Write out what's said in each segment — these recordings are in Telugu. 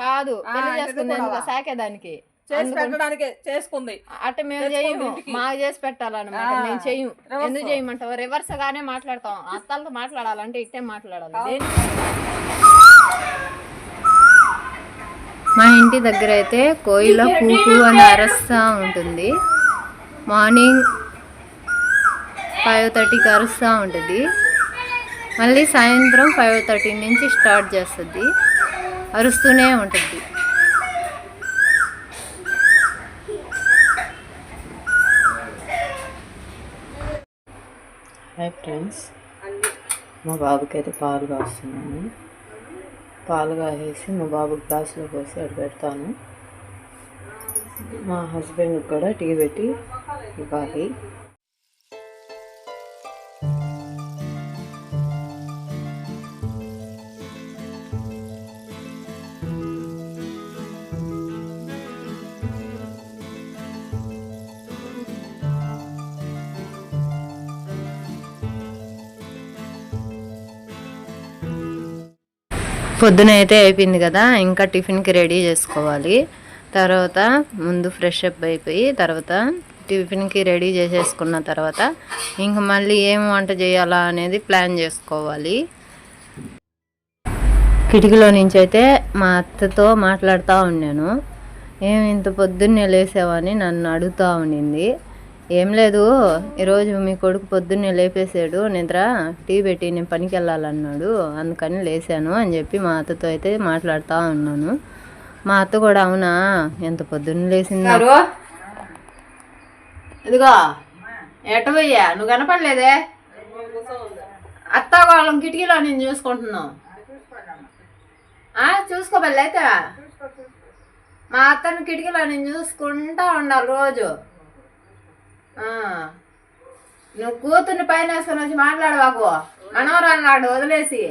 కాదు పెళ్ళి చేసుకుంది సాకేదానికి చేసి పెట్టడానికి చేసుకుంది. అట్ట మేము చేయము. మాకు చేసి పెట్టాలన్నమాట మేము reverse. ఎందుకు చేయమంటావు? రివర్స్ గానే మాట్లాడతాం. అత్తలతో మాట్లాడాలంటే ఇట్టే మాట్లాడాలి. దేని మా ఇంటి దగ్గర అయితే కోయిల కూకు అని అరుస్తూ ఉంటుంది. మార్నింగ్ ఫైవ్ థర్టీకి అరుస్తూ ఉంటుంది. మళ్ళీ సాయంత్రం ఫైవ్ థర్టీ నుంచి స్టార్ట్ చేస్తుంది. అరుస్తూనే ఉంటుంది. హాయ్ ఫ్రెండ్స్ మా బాబుకి అయితే పాలు కాస్తున్నాను. పాలు కాసేసి మా బాబు గ్లాసులో పోసి అటు పెడతాను. మా హస్బెండ్కి కూడా టీ పెట్టి ఇవ్వాలి. పొద్దున అయితే అయిపోయింది కదా ఇంకా టిఫిన్కి రెడీ చేసుకోవాలి. తర్వాత ముందు ఫ్రెష్ అప్ అయిపోయి తర్వాత టిఫిన్కి రెడీ చేసేసుకున్న తర్వాత ఇంక మళ్ళీ ఏం వంట చేయాలా అనేది ప్లాన్ చేసుకోవాలి. కిటికీలో నుంచి అయితే మా అత్తతో మాట్లాడుతూ ఉన్నాను. ఏం ఇంత పొద్దున్నే లేసావని నన్ను అడుగుతూ ఉండింది. ఏం లేదు. ఈరోజు మీ కొడుకు పొద్దున్నే లేపేసాడు నిద్ర టీ పెట్టి నేను పనికి వెళ్ళాలన్నాడు అందుకని లేచాను అని చెప్పి మా అత్తతో అయితే మాట్లాడుతూ ఉన్నాను. మా అత్త కూడా అవునా? ఎంత పొద్దున్న లేచిందా ఇదిగో ఎట నువ్వు కనపడలేదే? అత్త వాళ్ళం కిటికీలో నేను చూసుకుంటున్నావు. చూసుకోబల్లైతే మా అత్తను కిటికీలో నేను చూసుకుంటా ఉండాలి రోజు. నువ్వు కూతుర్ని పైన వేసుకొని వచ్చి మాట్లాడవాకు. మనవరాలు నాడు వదిలేసి.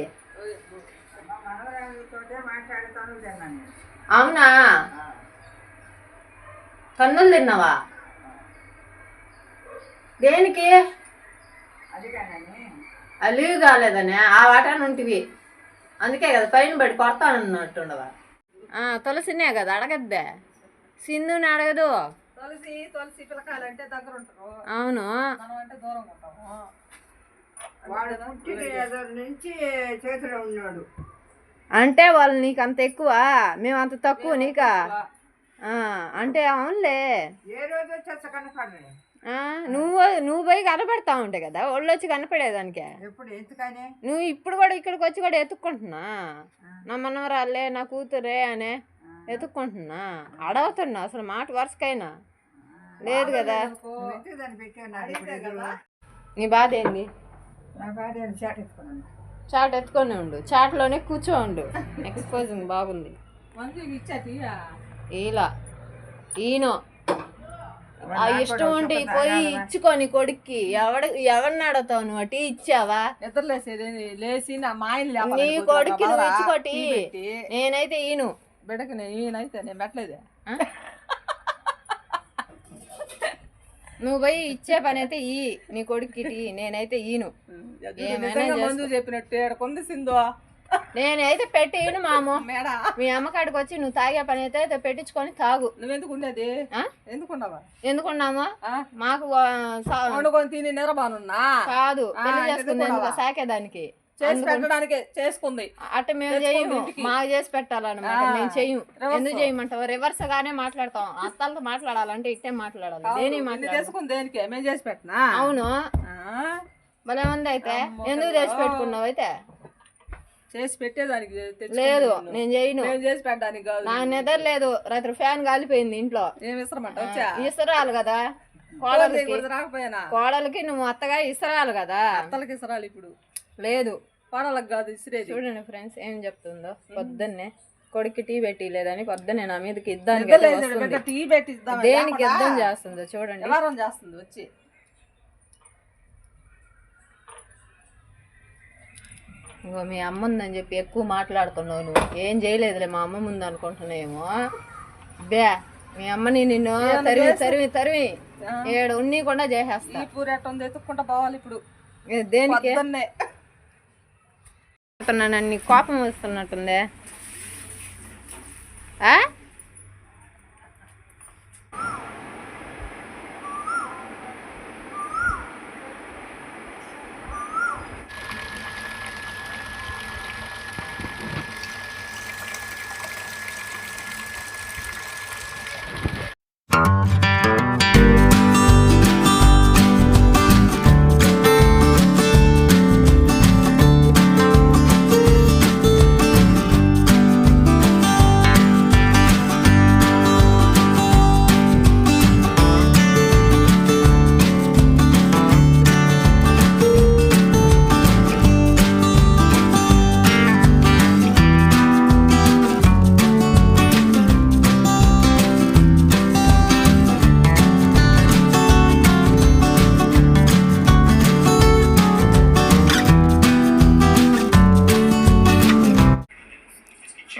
అవునా? కన్నులు తిన్నావా? దేనికి? ఆ లీవ్ కాలేదని ఆ వాటాన్ని ఉంటివి. అందుకే కదా పైన పడి కొడతానన్నట్టుండవా. తులసినే కదా అడగద్దే. సింధుని అడగదు. తులసి తులసి పిల్లకాయలంటే దగ్గర ఉంటారు. అవును. మనం అంటే దూరంగా ఉంటాము. వాడు పుట్టిన నుంచి చేతిలో ఉన్నాడు. అంటే వాళ్ళు నీకు అంత ఎక్కువ? మేము అంత తక్కువ నీకా? ఆ, అంటే అవునులే. ఏ రోజు కనపడలే. నువ్వు నువ్వు పోయి కనపడతా ఉంటాయి కదా? ఒళ్ళు వచ్చి కనపడేదానికే. ఎప్పుడు? ఎందుకని? నువ్వు ఇప్పుడు కూడా ఇక్కడికి వచ్చి కూడా ఎత్తుక్కుంటున్నా? నా మనవరాలే నా కూతురే అనే ఎత్తుక్కుంటున్నా? అడవుతున్నా అసలు మాట వరుసకైనా. లేదు కదా? నీ బాధ ఏంది? చాట్ ఎత్తుకొని ఉండు. చాట్లోనే కూర్చో ఉండు. ఎక్స్పోజింగ్ బాగుంది. ఇలా ఈనో. ఆ ఇష్టం ఉంటే పోయి ఇచ్చుకొని కొడుక్కి. ఎవడ ఎవరిని అడుగుతావు నువ్వు? టీ ఇచ్చావా? లేచి నా మాయలు నీ కొడుక్కి నువ్వు ఇచ్చుకోటి నేనైతే ఈను. బిడ్డకి నేను ఈయనైతే నేను పెట్టలేదే ఆ? నువ్వు పోయి ఇచ్చే పని అయితే ఈ నీ కొడుక్కి టీ నేనైతే ఈను. ఏమైనా. మందు చెప్పినట్టు నేనైతే పెట్టి ఈను మాము. మీ అమ్మకాడికి వచ్చి నువ్వు తాగే పని అయితే పెట్టించుకొని తాగు. నువ్వెందుకు ఉండేది? ఆ? ఎందుకున్నావా? ఎందుకున్నాము? మాకు వండుకొని తిని నిద్రబానున్నా కాదు పెళ్ళి చేసుకుంది సాకేదానికి. చేసి పెట్టడానికి చేసుకుంది. అట్ట మేము చేయము. మాకు చేసి పెట్టాలన్నమాట. మేము reverse. ఎందుకు చేయమంటావు రివర్స్ గానే మాట్లాడతాం. అత్తలతో మాట్లాడాలంటే ఇట్టే మాట్లాడాలి. దేని తెచ్చుకుంది దేనికి? మేము చేసి పెట్టినా? అవును? భలే ఉంది అయితే. ఎందుకు. తెచ్చి పెట్టుకున్నావు అయితే? చేసి పెట్టేదానికి లేదు. నేను. చేయను. చేసి పెట్టడానికి కాదు. నా నిద్ర లేదు. రాత్రి ఫ్యాన్ కాలిపోయింది ఇంట్లో. ఏమి ఇస్తారమంట? వచ్చా? ఇసరాలు కదా. కోడలికి కోడలికి కూడా రాకపోయినా. కోడలికి నువ్వు అత్తగా ఇసరాలు కదా. అత్తలకి ఇసరాలు ఇప్పుడు. లేదు. కోడలకు కాదు ఇసిరేది. చూడండి ఫ్రెండ్స్ ఏం చెప్తుందో. పొద్దున్నే కొడుక్కి టీ పెట్టి లేదని పొద్దున్నే నా మీదకి ఇద్దానికి టీ పెట్టి దేనికి యుద్ధం చేస్తుందో చూడండి. చేస్తుంది వచ్చి. ఇంకో మీ అమ్మ ఉందని చెప్పి ఎక్కువ మాట్లాడుతున్నావు నువ్వు. ఏం చేయలేదులే మా అమ్మ ముందు అనుకుంటున్నాయేమో బే మీ అమ్మని నిన్ను తరిమి తరిమి తరిమి ఏడు చేసేస్తా. పూరి ఎట్ట ఉంది ఎత్తుక్కుంటా పోవాలి ఇప్పుడు. దేనికి? కోపం వస్తున్నట్టుందే?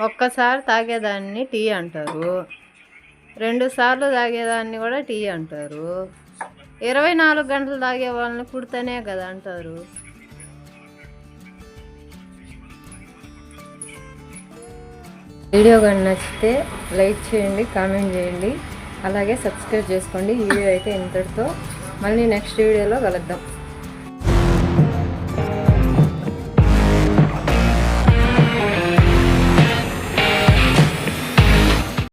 ఒక్కసారి తాగేదాన్ని టీ అంటారు. రెండు సార్లు తాగేదాన్ని కూడా టీ అంటారు. ఇరవై నాలుగు గంటలు తాగే వాళ్ళని కుడితేనే కదా అంటారు. వీడియో కానీ నచ్చితే లైక్ చేయండి కామెంట్ చేయండి. అలాగే సబ్స్క్రైబ్ చేసుకోండి. ఈ వీడియో అయితే ఇంతటితో. మళ్ళీ నెక్స్ట్ వీడియోలో కలుద్దాం.